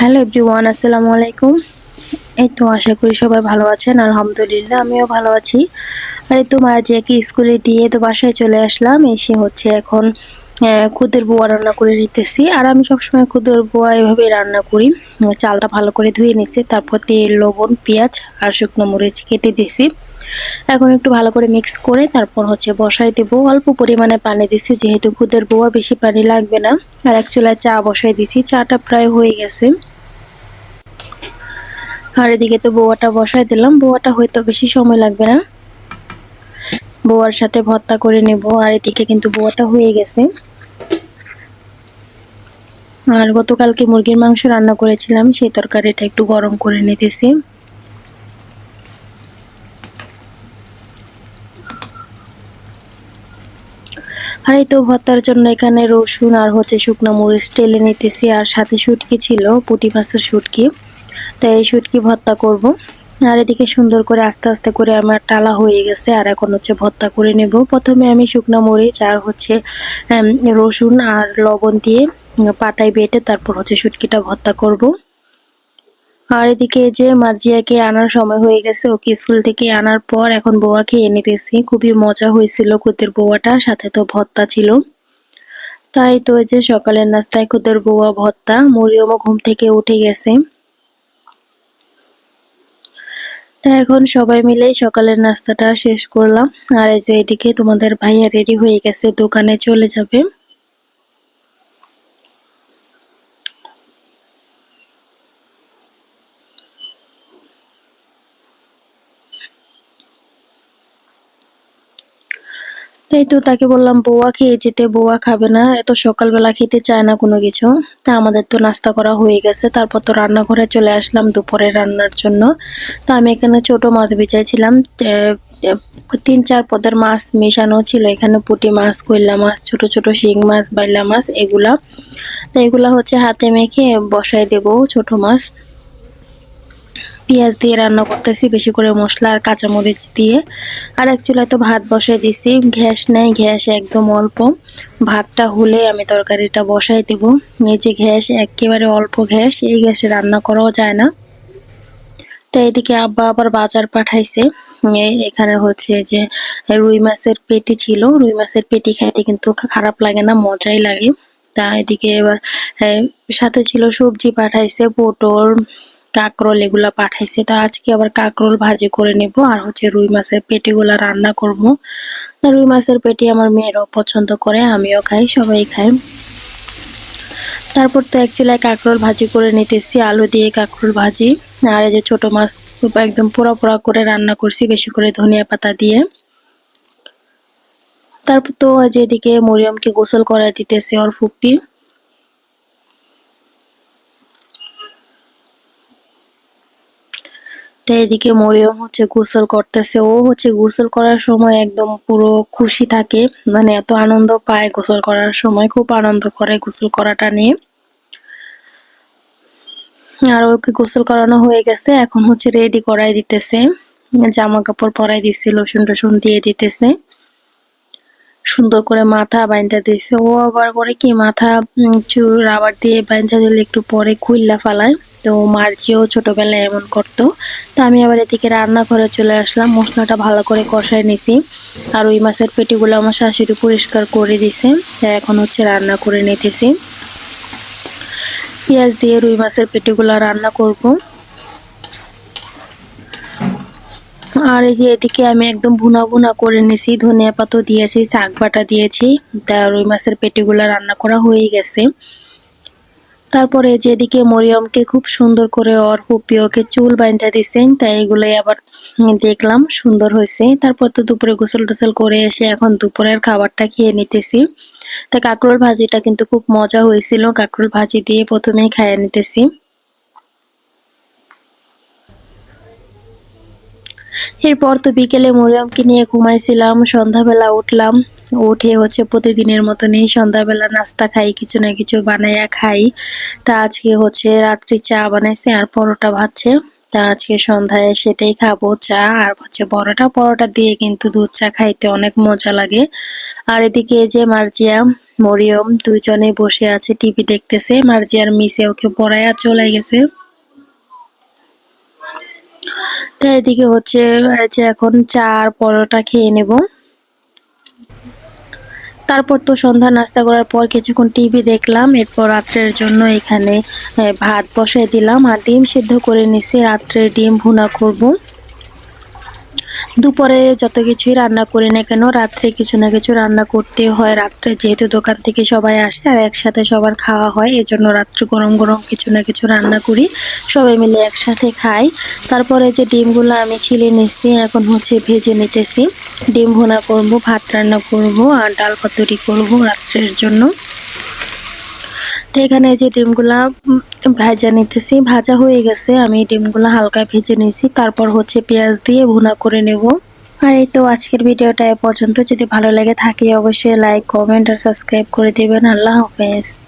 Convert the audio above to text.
Hello everyone আসসালামু আলাইকুম। এই তো আশা করি সবাই ভালো আছেন, আলহামদুলিল্লাহ আমিও ভালো আছি। আর তো মাজিয়াকে স্কুলে দিয়ে তো বাসায় চলে আসলাম, এসে হচ্ছে এখন খুদের বোয়া রান্না করে নিতেছি। আর আমি সবসময় খুদের বোয়া এভাবে রান্না করি। চালটা ভালো করে ধুয়ে নিছি, তারপর তেল, লবণ, পেঁয়াজ আর শুকনো মরিচ কেটে দিছি। এখন একটু ভালো করে মিক্স করে তারপর হচ্ছে বসাই দেবো। অল্প পরিমাণে পানি দিছি, যেহেতু খুদের বোয়া বেশি পানি লাগবে না। আর এক চুলায় চা বসাই দিছি, চাটা প্রায় হয়ে গেছে। আর এদিকে তো বোয়াটা বসাই দিলাম, বোয়াটা হয়তো বেশি সময় লাগবে না। বোয়ার সাথে ভর্তা করে নেব, আর এদিকে কিন্তু বোয়াটা হয়ে গেছে। আর গতকালকে মুরগির মাংস রান্না করেছিলাম, সেই তরকারিটা একটু গরম করে নিতেছি। আর এই তো ভর্তার জন্য এখানে রসুন আর হচ্ছে শুকনো মরিচ টেলে নিতেছি, আর সাথে শুটকি ছিল, পুটি মাছের শুটকি। তাই এই শুটকি ভর্তা করব। আর এদিকে সুন্দর করে আস্তে আস্তে করে আমার টালা হয়ে গেছে, আর এখন হচ্ছে ভর্তা করে নেব। প্রথমে আমি শুকনো মরিচ আর হচ্ছে রসুন আর লবণ দিয়ে পাটায় বেটে তারপর হচ্ছে শুটকিটা ভর্তা করব। আর এদিকে যে মার্জিয়াকে আনার সময় হয়ে গেছে, ওকে স্কুল থেকে আনার পর এখন বোয়াকে এনে দিয়েছি। খুবই মজা হয়েছিল কুদের বোয়াটা, সাথে তো ভত্তা ছিল। তাই তো যে সকালের নাস্তায় কুদের বোয়া ভর্তা মরিয়মও ঘুম থেকে উঠে গেছে। তা এখন সবাই মিলে সকালের নাস্তাটা শেষ করলাম। আর এই যে এদিকে তোমাদের ভাইয়া রেডি হয়ে গেছে, দোকানে চলে যাবে। তাই তো তাকে বললাম, বৌয়া খেয়ে যেতে, বৌয়া খাবে না। এত সকালবেলা খেতে চায় না কোনো কিছু। তা আমাদের তো নাস্তা করা হয়ে গেছে। তারপর তো রান্নাঘরে চলে আসলাম দুপুরে রান্নার জন্য। তা আমি এখানে ছোট মাছ বেচাইছিলাম তিন চার পদের মাছ মেশানো ছিল। এখানে পুঁটি মাছ কইলা মাছ, ছোট ছোট শিং মাছ, বাইলা মাছ, এগুলা। তো এগুলা হচ্ছে হাতে মেখে বসাই দেব ছোট মাছ। পেঁয়াজ দিয়ে রান্না করতেছি, বেশি করে মশলা আর কাঁচামরিচ দিয়ে। আর এক চুলায় তো ভাত বসাই দিছি, গ্যাস নেই, গ্যাস একদম অল্প। ভাতটা হলে আমি তরকারিটা বসাই দেব। এই যে গ্যাস, একেবারে অল্প গ্যাস, এই গ্যাসে রান্না করাও যায় না। তো এদিকে আব্বা আবার বাজার পাঠাইছে। এখানে হচ্ছে যে রুই মাছের পেটি ছিল। রুই মাছের পেটি খাইতে কিন্তু খারাপ লাগে না, মজাই লাগে। তা এদিকে এবার সাথে ছিল সবজি পাঠাইছে, পটল কাঁকরোল এগুলা পাঠাইছে। তো আজকে আবার কাঁকরোল ভাজি করে নেব। আর হচ্ছে রুই মাছের পেটিগুলা রান্না করব। রুই মাছের পেটি আমার মেয়েরাও পছন্দ করে, আমিও খাই, সবাই খাই তারপর তো এক চুলায় কাঁকরোল ভাজি করে নিতেছি, আলু দিয়ে কাঁকরোল ভাজি। আর এই যে ছোট মাছ একদম পোড়া পোড়া করে রান্না করছি, বেশি করে ধনিয়া পাতা দিয়ে। তারপর তো ওই যে এদিকে মরিয়মকে গোসল করাই দিতেছে ওর ফুপ্পি তো এদিকে মরিয়ম হচ্ছে গোসল করতেছে। ও হচ্ছে গোসল করার সময় একদম পুরো খুশি থাকে। মানে এত আনন্দ পায় গোসল করার সময়। খুব আনন্দ করে গোসল করাটা নিয়ে। আর ওকে গোসল করানো হয়ে গেছে। এখন হচ্ছে রেডি করাই দিতেছে। জামা কাপড় পরাই দিচ্ছে লোশন টোশন দিয়ে দিতেছে। সুন্দর করে মাথা বাইন্ধা দিয়েছে। ও আবার করে কি মাথা চুল রাবার দিয়ে বাইন্ধা দিলে একটু পরে খুইল্লা ফালায়। তো মার্জিও ছোটবেলায় এমন করতো। তো আমি আবার এদিকে রান্নাঘরে চলে আসলাম, মশলাটা ভালো করে কষাই নিছি। আর ওই মাছের পেটিগুলো আমার শাশুড়ি পরিষ্কার করে দিছে এখন হচ্ছে রান্না করে নিতেছি। পেঁয়াজ দিয়ে রুই মাছের পেটিগুলো রান্না করব। আর এই যে এদিকে আমি একদম ভুনা ভুনা করে নিছি, ধনিয়া পাতা দিয়েছি, শাক বাটা দিয়েছি, তা রুই মাছের পেটিগুলো রান্না করা হয়ে গেছে। তারপরে যেদিকে মরিয়মকে খুব সুন্দর করে ওর হুপিওকে চুল বাইন্ধা দিছেন তাই এগুলোই আবার দেখলাম সুন্দর হয়েছে। তারপর তো দুপুরে গোসল টোসল করে এসে এখন দুপুরের খাবারটা খেয়ে নিতেছি। তা কাঁকরোল ভাজিটা কিন্তু খুব মজা হয়েছিল, কাঁকরোল ভাজি দিয়ে প্রথমেই খাইয়ে নিতেছি। এরপর তো বিকেলে মরিয়মকে নিয়ে ঘুমাইছিলাম, সন্ধ্যাবেলা উঠলাম। উঠে হচ্ছে প্রতিদিনের মতনই সন্ধ্যাবেলা নাস্তা খাই, কিছু না কিছু বানাইয়া খাই। তা আজকে হচ্ছে রাত্রি চা বানাইছে আর পরোটা ভাজছে তা আজকে সন্ধ্যায় সেটাই খাব চা আর হচ্ছে পরোটা। পরোটা দিয়ে কিন্তু দুধ চা খাইতে অনেক মজা লাগে। আর এদিকে যে মার্জিয়া, মরিয়ম দুইজনে বসে আছে টিভি দেখতেছে। মার্জি আর মিসে ওকে পড়াইয়া চলে গেছে। তো এদিকে হচ্ছে এখন চা আর পরোটা খেয়ে নেব। তারপর তো সন্ধ্যা নাস্তা করার পর কিছুক্ষণ টিভি দেখলাম। এরপর রাত্রের জন্য এখানে ভাত বসাই দিলাম আর ডিম সিদ্ধ করে নিছি। রাত্রে ডিম ভুনা করব। দুপুরে যত কিছুই রান্না করি না কেন, রাত্রে কিছু না কিছু রান্না করতে হয়। রাত্রে যেহেতু দোকান থেকে সবাই আসে আর একসাথে সবার খাওয়া হয়, এজন্য রাত্রে গরম গরম কিছু না কিছু রান্না করি। সবাই মিলে একসাথে খাই। তারপরে যে ডিমগুলো আমি ছিলে নিচ্ছি এখন হচ্ছে ভেজে নিতেছি। ডিম ভুনা করব, ভাত রান্না করব আর ডাল পাতুরি করব রাত্রের জন্য। তো এখানে যে ডিমগুলা ভাজা নিতেছি। ভাজা হয়ে গেছে, আমি ডিমগুলো হালকা ভেজে নিয়েছি। তারপর হচ্ছে পেঁয়াজ দিয়ে ভুনা করে নেব। আর এই তো আজকের ভিডিওটা এ পর্যন্ত। যদি ভালো লাগে থাকে অবশ্যই লাইক, কমেন্ট আর সাবস্ক্রাইব করে দেবেন। আল্লাহ হাফেজ।